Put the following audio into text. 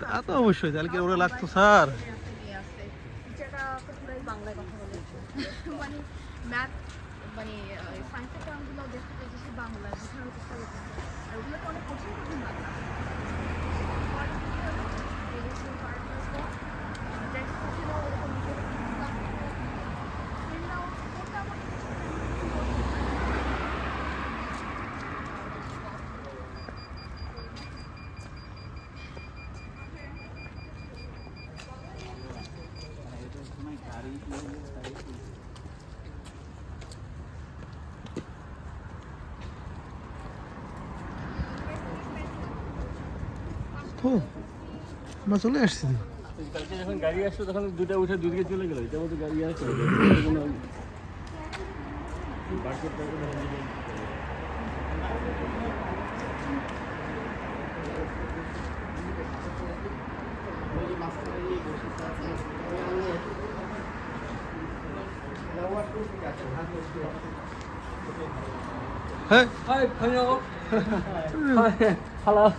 তা তো অবশ্যই, তাহলে কি ওরা লাগতো স্যার? মানে ম্যাথ মানে সায়েন্সের টার্মগুলো দেখতে পেয়েছি, সে আমরা চলে আসছি। কালকে যখন গাড়ি আসলো তখন দুটা উঠে দুদিকে চলে গেল এটা মধ্যে গাড়ি আসছে হ্যাঁ 嗨，朋友。嗨，Hello。